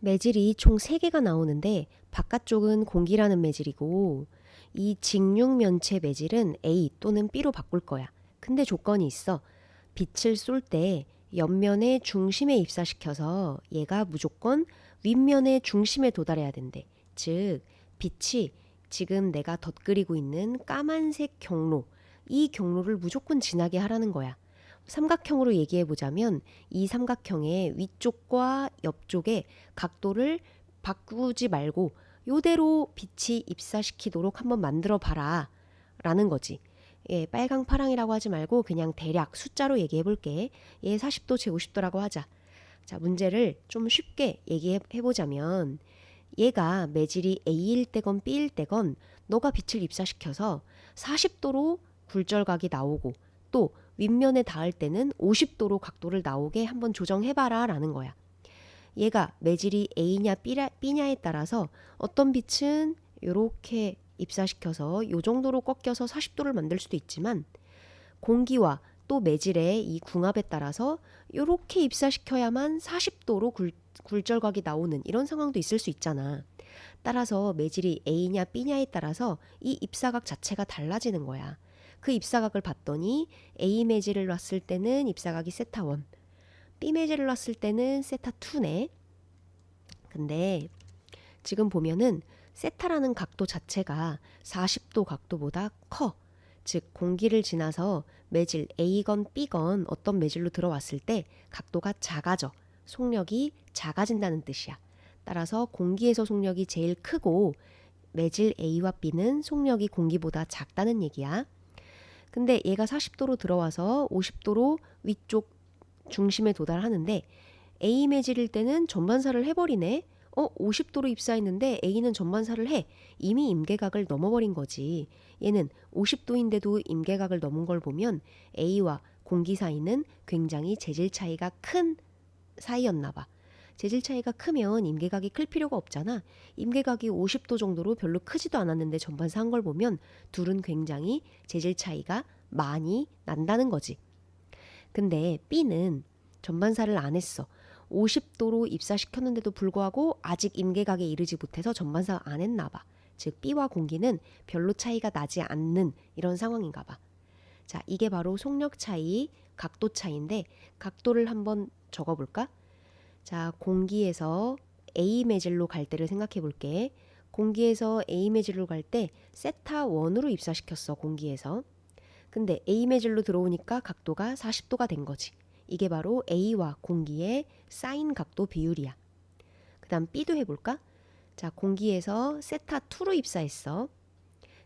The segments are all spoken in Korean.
매질이 총 3개가 나오는데 바깥쪽은 공기라는 매질이고 이 직육면체 매질은 A 또는 B로 바꿀 거야. 근데 조건이 있어. 빛을 쏠 때 옆면의 중심에 입사시켜서 얘가 무조건 윗면의 중심에 도달해야 된대. 즉 빛이 지금 내가 덧그리고 있는 까만색 경로 이 경로를 무조건 지나게 하라는 거야. 삼각형으로 얘기해 보자면 이 삼각형의 위쪽과 옆쪽에 각도를 바꾸지 말고 요대로 빛이 입사시키도록 한번 만들어 봐라 라는 거지. 예, 빨강 파랑이라고 하지 말고 그냥 대략 숫자로 얘기해 볼게. 얘 40도 제 50도라고 하자. 자, 문제를 좀 쉽게 얘기해 보자면 얘가 매질이 A일 때건 B일 때건 너가 빛을 입사시켜서 40도로 굴절각이 나오고 또 윗면에 닿을 때는 50도로 각도를 나오게 한번 조정해봐라 라는 거야. 얘가 매질이 A냐 B냐, B냐에 따라서 어떤 빛은 이렇게 입사시켜서 요 정도로 꺾여서 40도를 만들 수도 있지만 공기와 또 매질의 이 궁합에 따라서 이렇게 입사시켜야만 40도로 굴, 굴절각이 나오는 이런 상황도 있을 수 있잖아. 따라서 매질이 A냐 B냐에 따라서 이 입사각 자체가 달라지는 거야. 그 입사각을 봤더니 A 매질을 놨을 때는 입사각이 세타 1, B 매질을 놨을 때는 세타 2네. 근데 지금 보면은 세타라는 각도 자체가 40도 각도보다 커. 즉 공기를 지나서 매질 A건 B건 어떤 매질로 들어왔을 때 각도가 작아져. 속력이 작아진다는 뜻이야. 따라서 공기에서 속력이 제일 크고 매질 A와 B는 속력이 공기보다 작다는 얘기야. 근데 얘가 40도로 들어와서 50도로 위쪽 중심에 도달하는데 A 매질일 때는 전반사를 해버리네. 어, 50도로 입사했는데 A는 전반사를 해. 이미 임계각을 넘어버린 거지. 얘는 50도인데도 임계각을 넘은 걸 보면 A와 공기 사이는 굉장히 재질 차이가 큰 사이였나 봐. 재질 차이가 크면 임계각이 클 필요가 없잖아. 임계각이 50도 정도로 별로 크지도 않았는데 전반사 한 걸 보면 둘은 굉장히 재질 차이가 많이 난다는 거지. 근데 B는 전반사를 안 했어. 50도로 입사시켰는데도 불구하고 아직 임계각에 이르지 못해서 전반사 안 했나 봐. 즉 B와 공기는 별로 차이가 나지 않는 이런 상황인가 봐. 자, 이게 바로 속력 차이, 각도 차이인데 각도를 한번 적어 볼까? 자, 공기에서 A 매질로 갈 때를 생각해 볼게. 공기에서 A 매질로 갈 때 세타 1으로 입사시켰어, 공기에서. 근데 A 매질로 들어오니까 각도가 40도가 된 거지. 이게 바로 A와 공기의 사인 각도 비율이야. 그다음 B도 해 볼까? 자, 공기에서 세타 2로 입사했어.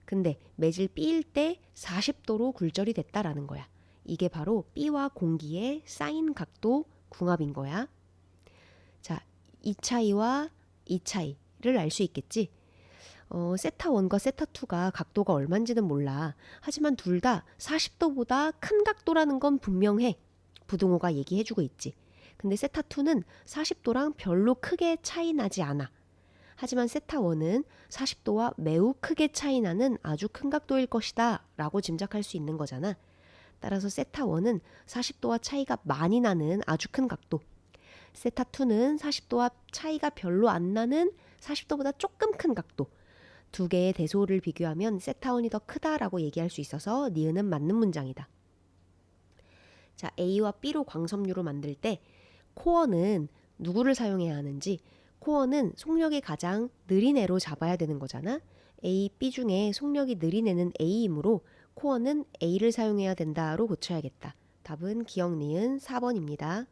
근데 매질 B일 때 40도로 굴절이 됐다라는 거야. 이게 바로 B와 공기의 사인 각도 궁합인 거야. 자, 이 차이와 이 차이를 알 수 있겠지? 어, 세타 1과 세타 2가 각도가 얼마인지는 몰라. 하지만 둘 다 40도보다 큰 각도라는 건 분명해. 부등호가 얘기해주고 있지. 근데 세타 2는 40도랑 별로 크게 차이 나지 않아. 하지만 세타 1은 40도와 매우 크게 차이 나는 아주 큰 각도일 것이다 라고 짐작할 수 있는 거잖아. 따라서 세타 1은 40도와 차이가 많이 나는 아주 큰 각도. 세타 2는 40도와 차이가 별로 안 나는 40도보다 조금 큰 각도. 두 개의 대소를 비교하면 세타 1이 더 크다라고 얘기할 수 있어서 니은은 맞는 문장이다. 자, A와 B로 광섬유로 만들 때 코어는 누구를 사용해야 하는지 코어는 속력이 가장 느린 애로 잡아야 되는 거잖아. A, B 중에 속력이 느린 애는 A이므로 코어는 A를 사용해야 된다로 고쳐야겠다. 답은 기억 니은 4번입니다.